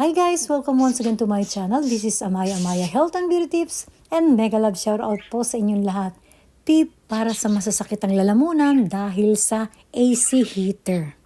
Hi guys! Welcome once again to my channel. This is Amaya Amaya Health and Beauty Tips and mega love shout out po sa inyong lahat. Tip para sa masasakit ang lalamunan dahil sa AC heater.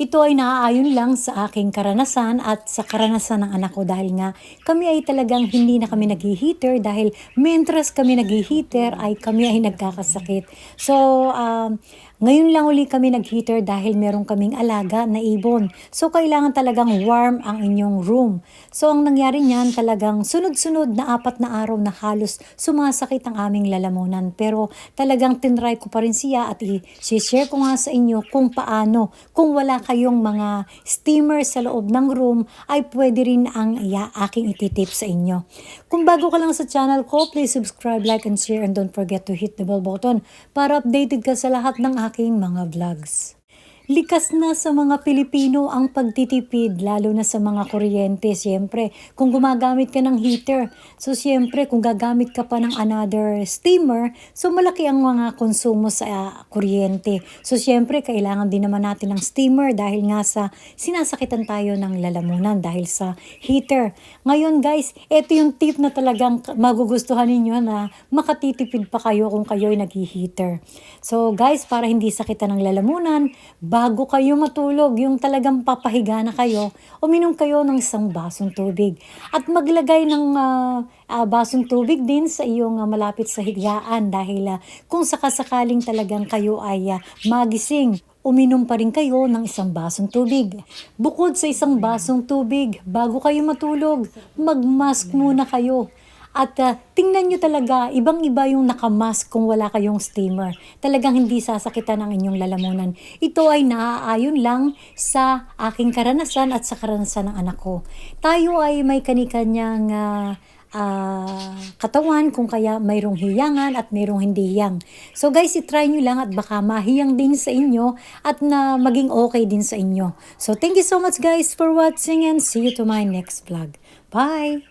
Ito ay naaayon lang sa aking karanasan at sa karanasan ng anak ko dahil nga kami ay talagang hindi na kami nag-heater dahil mentras kami nag-heater ay kami ay nagkakasakit. So, um, ngayon lang uli kami nag-heater dahil meron kaming alaga na ibon. So, kailangan talagang warm ang inyong room. So, ang nangyari niyan talagang sunod-sunod na apat na araw na halos sumasakit ang aming lalamunan. Pero talagang tinry ko pa rin siya at i-share ko nga sa inyo kung paano. Kung wala kayong mga steamer sa loob ng room, ay pwede rin ang ya, aking ititip sa inyo. Kung bago ka lang sa channel ko, please subscribe, like, and share, and don't forget to hit the bell button para updated ka sa lahat ng aking mga vlogs. Likas na sa mga Pilipino ang pagtitipid, lalo na sa mga kuryente, siyempre. Kung gumagamit ka ng heater, so siyempre, kung gagamit ka pa ng another steamer, so malaki ang mga konsumo sa ah, kuryente. So siyempre, kailangan din naman natin ng steamer dahil nga sa sinasakitan tayo ng lalamunan dahil sa heater. Ngayon guys, ito yung tip na talagang magugustuhan ninyo na makatitipid pa kayo kung kayo ay nag-heater. So guys, para hindi sakitan ng lalamunan, bago kayo matulog, yung talagang papahiga na kayo, uminom kayo ng isang basong tubig. At maglagay ng ah, ah, basong tubig din sa iyong ah, malapit sa higaan dahil ah, kung sakasakaling talagang kayo ay ah, magising, uminom pa rin kayo ng isang basong tubig. Bukod sa isang basong tubig, bago kayo matulog, magmask muna kayo. At ah, tingnan nyo talaga, ibang-iba yung nakamask kung wala kayong steamer. Talagang hindi sasakitan ang inyong lalamunan. Ito ay naaayon lang sa aking karanasan at sa karanasan ng anak ko. Tayo ay may kanikanyang ah, ah, katawan kung kaya mayroong hiyangan at mayroong hindi hiyang. So guys, itry nyo lang at baka mahiyang din sa inyo at na maging okay din sa inyo. So thank you so much guys for watching and see you to my next vlog. Bye!